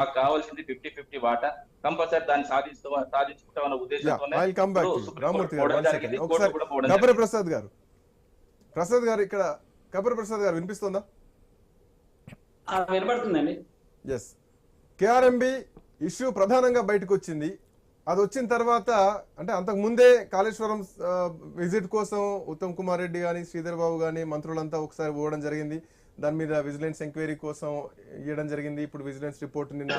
మాకు కావాల్సింది fifty fifty వాటా. కంపల్సరీ దాన్ని సాధిస్తూ సాధించుకుంటామన్న జరిగింది. ప్రసాద్ గారు. ప్రసాద్ గారు ఇక్కడ కపరి ప్రసాద్ గారు వినిపిస్తుందా? ఆ, వినపడుతుందండి ఎస్ కేఆర్ఎంబి ఇష్యూ ప్రధానంగా బయటకు వచ్చింది అది వచ్చిన తర్వాత అంటే అంతకు ముందే కాళేశ్వరం విజిట్ కోసం ఉత్తమ్ కుమార్ రెడ్డి కానీ శ్రీధర్ బాబు కానీ మంత్రులంతా ఒకసారి పోవడం జరిగింది. దాని మీద విజిలెన్స్ ఎంక్వైరీ కోసం ఇవ్వడం జరిగింది. ఇప్పుడు విజిలెన్స్ రిపోర్ట్ నిన్న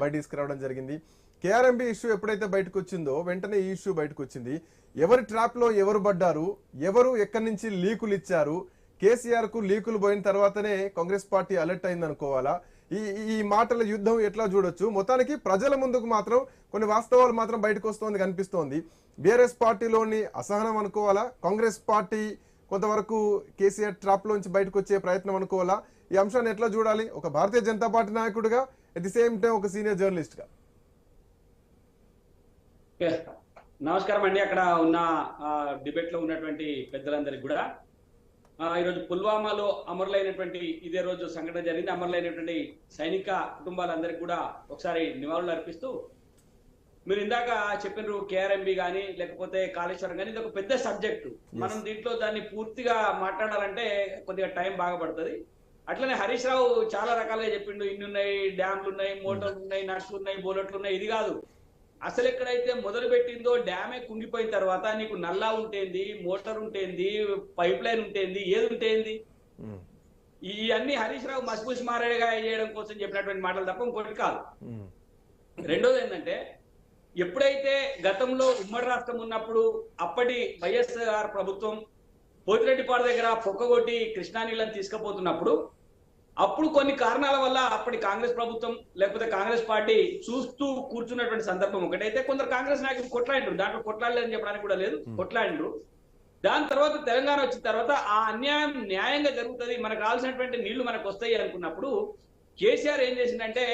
బయట తీసుకురావడం జరిగింది. కేఆర్ఎంబి ఇష్యూ ఎప్పుడైతే బయటకు వచ్చిందో వెంటనే ఈ ఇష్యూ బయటకు వచ్చింది. ఎవరి ట్రాప్లో ఎవరు పడ్డారు? ఎవరు ఎక్కడి నుంచి లీకులు ఇచ్చారు? కేసీఆర్కు లీకులు పోయిన తర్వాతనే కాంగ్రెస్ పార్టీ అలర్ట్ అయింది అనుకోవాలా? ఈ ఈ మాటల యుద్ధం ఎట్లా చూడొచ్చు? మొత్తానికి ప్రజల ముందుకు మాత్రం కొన్ని వాస్తవాలు మాత్రం బయటకు వస్తోంది కనిపిస్తోంది. బీఆర్ఎస్ పార్టీలోని అసహనం అనుకోవాలా? కాంగ్రెస్ పార్టీ కొంతవరకు కేసీఆర్ ట్రాప్ లోంచి బయటకు వచ్చే ప్రయత్నం అనుకోవాలా? ఈ అంశాన్ని ఎట్లా చూడాలి? ఒక భారతీయ జనతా పార్టీ నాయకుడిగా అట్ ది సేమ్ టైం ఒక సీనియర్ జర్నలిస్ట్గా నమస్కారం అండి. అక్కడ ఉన్న డిబేట్లో ఉన్నటువంటి పెద్దలందరికీ కూడా. ఈరోజు పుల్వామాలో అమరులైనటువంటి ఇదే రోజు సంఘటన జరిగింది. అమరులైనటువంటి సైనిక కుటుంబాలందరికీ కూడా ఒకసారి నివాళులు అర్పిస్తూ మీరు ఇందాక చెప్పినారు కేఆర్ఎంబి కానీ లేకపోతే కాళేశ్వరం కానీ ఇది ఒక పెద్ద సబ్జెక్టు మనం దీంట్లో దాన్ని పూర్తిగా మాట్లాడాలంటే కొద్దిగా టైం బాగా పడుతుంది. అట్లనే హరీష్ రావు చాలా రకాలుగా చెప్పిండు. ఇన్ని ఉన్నాయి డ్యామ్లు ఉన్నాయి మోటార్లు ఉన్నాయి నట్స్ ఉన్నాయి బోలెట్లు ఉన్నాయి ఇది కాదు. అసలు ఎక్కడైతే మొదలు పెట్టిందో డ్యామే కుంగిపోయిన తర్వాత నీకు నల్లా ఉంటేంది మోటార్ ఉంటేంది పైప్ లైన్ ఉంటేంది ఏది ఉంటేంది? ఈ అన్ని హరీష్ రావు మసిపూసి మారేడుగా చేయడం కోసం చెప్పినటువంటి మాటలు తప్ప ఇంకోటి కాదు. ఉమ్, రెండోది ఏంటంటే ఎప్పుడైతే గతంలో ఉమ్మడి రాష్ట్రం ఉన్నప్పుడు అప్పటి వైఎస్ఆర్ ప్రభుత్వం పోతిరెడ్డిపాడు దగ్గర పొక్కగొట్టి కృష్ణా నీళ్ళని తీసుకుపోతున్నప్పుడు అప్పుడు కొన్ని కారణాల వల్ల అప్పటి కాంగ్రెస్ ప్రభుత్వం లేకపోతే కాంగ్రెస్ పార్టీ చూస్తూ కూర్చున్నటువంటి సందర్భం ఒకటైతే కొందరు కాంగ్రెస్ నాయకులు కొట్లాడినారు దాంట్లో కొట్లాడలేదని చెప్పడానికి కూడా లేదు కొట్లాడినరు దాని తర్వాత తెలంగాణ వచ్చిన తర్వాత ఆ అన్యాయం న్యాయంగా జరుగుతుంది మనకు కావాల్సినటువంటి నీళ్ళు మనకు వస్తాయి అనుకున్నప్పుడు కేసీఆర్ ఏం చేసిందంటే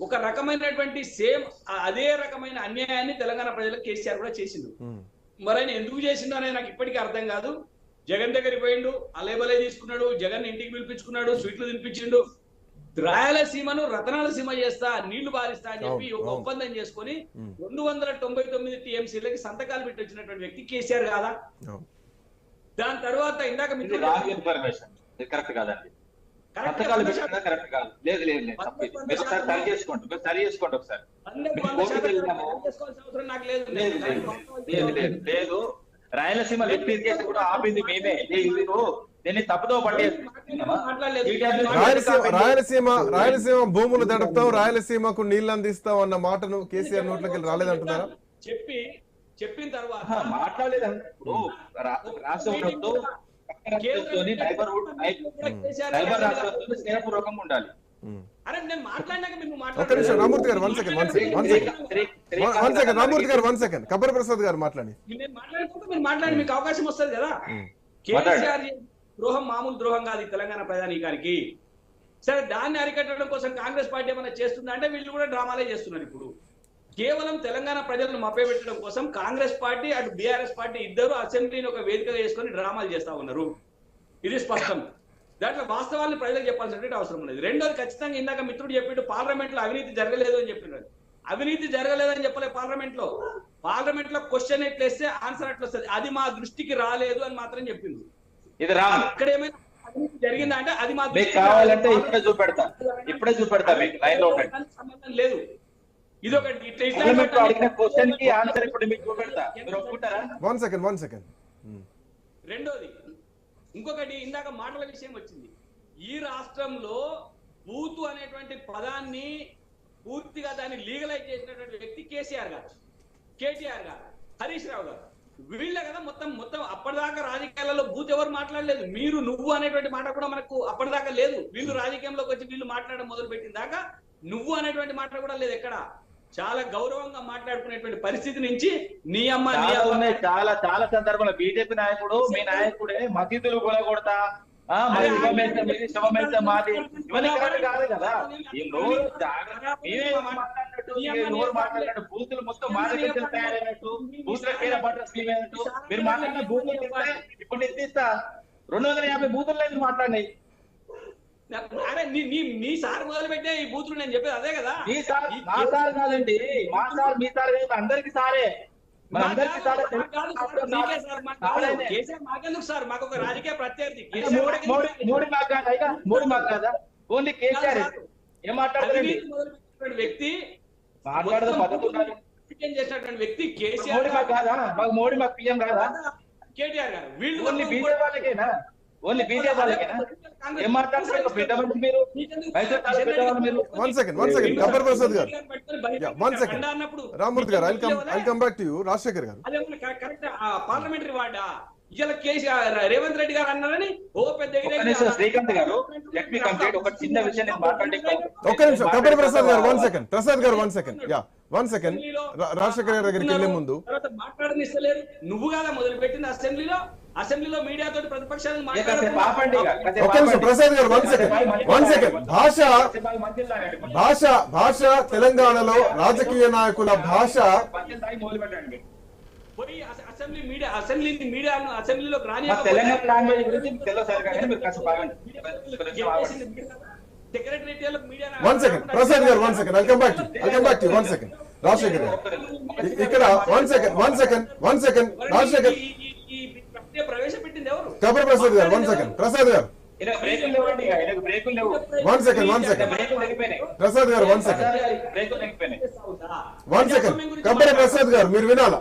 ఒక రకమైనటువంటి సేమ్ అదే రకమైన అన్యాయాన్ని తెలంగాణ ప్రజలకు కేసీఆర్ కూడా చేసిండు. మరి ఆయన ఎందుకు చేసిండో అనేది నాకు ఇప్పటికీ అర్థం కాదు. జగన్ దగ్గరికి పోయిండు అలేబలే తీసుకున్నాడు జగన్ ఇంటికి పిలిపించుకున్నాడు స్వీట్లు తినిపించిండు. రాయలసీమను రతనాల సీమ చేస్తా నీళ్ళు బారిస్తా అని చెప్పి ఒక. ఒప్పందం చేసుకొని రెండు వందల తొంభై తొమ్మిది టీఎంసీలకి సంతకాలు పెట్టి వచ్చినటువంటి వ్యక్తి కేసీఆర్ కాదా. దాని తర్వాత ఇందాక ఇది కరెక్ట్ కాదండి. పథకాలు పెట్టినా కరెక్ట్ కాదు. లేదు. మీరు ఒకసారి సరి చేసుకోండి. మీరు సరి చేసుకోండి ఒకసారి. రాయలసీమ లిఫ్ట్ ఇరిగేషన్ కూడా ఆపింది మేమే. మీరు దీన్ని తప్పుదో మాట్లాడలేదు. రాయలసీమ రాయలసీమ రాయలసీమ భూములు దడుపుతాం రాయలసీమకు నీళ్ళు అందిస్తాం అన్న మాటను కేసీఆర్ నోట్లోకి రాలేదంటున్నారా? చెప్పి చెప్పిన తర్వాత మాట్లాడలేదు ఇప్పుడు స్నేహపూర్వకంగా ఉండాలి. అరే నేను మాట్లాడినాక మీరు నిమిషం Ramurthy garu one second one second one second one second Ramurthy garu one second copper Prasad గారు మాట్లాడి. నేను మాట్లాడుకుంటే మీరు మాట్లాడి మీకు అవకాశం వస్తుంది కదా. కేసీఆర్ ద్రోహం మామూలు ద్రోహం కాదు ఈ తెలంగాణ ప్రజానీకానికి. సరే దాన్ని అరికట్టడం కోసం కాంగ్రెస్ పార్టీ ఏమైనా చేస్తుందా? అంటే వీళ్ళు కూడా డ్రామాలే చేస్తున్నారు ఇప్పుడు. కేవలం తెలంగాణ ప్రజలను మభ్యపెట్టడం కోసం కాంగ్రెస్ పార్టీ అటు బీఆర్ఎస్ పార్టీ ఇద్దరు అసెంబ్లీని ఒక వేదికగా చేసుకొని డ్రామాలు చేస్తా ఉన్నారు. ఇది స్పష్టం. దాంట్లో వాస్తవాన్ని ప్రజలకు చెప్పాల్సినటువంటి అవసరం ఉన్నది రెండోది ఖచ్చితంగా ఇందాక మిత్రుడు చెప్పిండు పార్లమెంట్లో అవినీతి జరగలేదు అని చెప్పినారు అవినీతి జరగలేదని చెప్పలే పార్లమెంట్లో పార్లమెంట్లో క్వశ్చన్ ఎట్లేస్తే ఆన్సర్ ఎట్లా వస్తుంది. అది మా దృష్టికి రాలేదు అని మాత్రం చెప్పింది ఇది రాంగ్. అక్కడ ఏమైనా అవినీతి జరిగిందా అంటే అది మా కావాలంటే. ఇప్పుడే చూపెడతా. ఇప్పుడే చూపెడతా మీకు. లైన్లో సంబంధం లేదు. ఇది ఒకటి ఇట్లా ఇట్లా పార్లమెంట్లో అడిగిన క్వశ్చన్కి ఆన్సర్ ఇప్పుడు మీకు చూపెడతా. మీరు ఒప్పుకుంటారా? One second one second. రెండోది ఇంకొకటి ఇందాక మాటల విషయం వచ్చింది. ఈ రాష్ట్రంలో బూతు అనేటువంటి పదాన్ని పూర్తిగా దాన్ని లీగలైజ్ చేసినటువంటి వ్యక్తి కేసీఆర్ గారు కేటీఆర్ గారు హరీష్ రావు గారు. వీళ్ళే కదా మొత్తం మొత్తం అప్పటిదాకా రాజకీయాలలో బూత్ ఎవరు మాట్లాడలేదు? మీరు నువ్వు అనేటువంటి మాట కూడా మనకు అప్పటిదాకా లేదు. వీళ్ళు రాజకీయంలోకి వచ్చి వీళ్ళు మాట్లాడడం మొదలు పెట్టిన దాకా నువ్వు అనేటువంటి మాట కూడా లేదు ఎక్కడ? చాలా గౌరవంగా మాట్లాడుకునేటువంటి పరిస్థితి నుంచి నీ అమ్మ చాలా చాలా చాలా సందర్భాల్లో బీజేపీ నాయకుడు మీ నాయకుడే మసీదులు కొలగొడతా మరి మాట్లాడినట్టు బూతులు మొత్తం తయారైనట్టు బూతుల కీర పట్ల మాట్లాడిన బూతులు ఇప్పుడు రెండు వందల యాభై బూతులు లేదు మాట్లాడినాయి. నీ నీ నీ సార్ మొదలు పెట్టే ఈ బూతులు నేను చెప్పేది అదే కదా? మీ సార్ ఈ- మా సార్ కాదండి. మా సార్ మీ సార్ కాదు అందరికి సారే. మాకు మాకెందుకు సార్? ఒక రాజకీయ ప్రత్యర్థి. మోడీ మాకు కాదా మోడీ మాకు కాదా? ఓన్లీ కేసీఆర్ ఏం. వ్యక్తి మాట్లాడదు చేసినటువంటి వ్యక్తి కేసీఆర్ కాదా? మాకు మోడీ మాకు పిఎం కాదా? కేటీఆర్ గారు. వీళ్ళు ఓన్లీ బీజేపీ వాళ్ళకేనా? ఓన్లీ బీజేపీ వాళ్ళకేనా? ఏం మనిషి మీరు one second one second Gabbar Prasad garu. One second అన్నప్పుడు. Rammurthy garu I come I come back to you Rajasekhar garu. Correct parliamentary వార్డా. ఇలా కేసీఆర్ రేవంత్ రెడ్డి గారు అన్నారని ఓ పెద్ద శ్రీకాంత్ గారు లెట్ మీ కంప్లీట్ ఒక చిన్న విషయం నేను మాట్లాడి ఒక్క నిమిషం గబ్బర్ ప్రసాద్ గారు one second Prasad garu one second yeah one second Rajasekhar గారి దగ్గరికి వెళ్ళే ముందు. తర్వాత మాట్లాడనిస్తలేరు నువ్వు కదా మొదలు పెట్టింది అసెంబ్లీలో? అసెంబ్లీలో మీడియా తోటి ప్రతిపక్షాలను ఏ కాసేపు ఆపండి ఇక, కాసేపు ఒక్క నిమిషం ఆపండి. Prasad garu one second one second భాష. భాష భాష తెలంగాణలో రాజకీయ నాయకుల భాష. పోయి అసెంబ్లీ మీడియా అసెంబ్లీ మీడియాను అసెంబ్లీలోకి రాని తెలంగాణ లాంగ్వేజ్ గురించి సార్ కానీ మీరు one second Prasad garu one second back back to one second Rajasekhar garu. ఇక్కడ one second one second one second Rajasekhar ప్రవేశపెట్టింది ఎవరు? Gabbar Prasad garu one second Prasad garu. One second one second Prasad garu one second one second Gabbar Prasad garu మీరు వినాలా?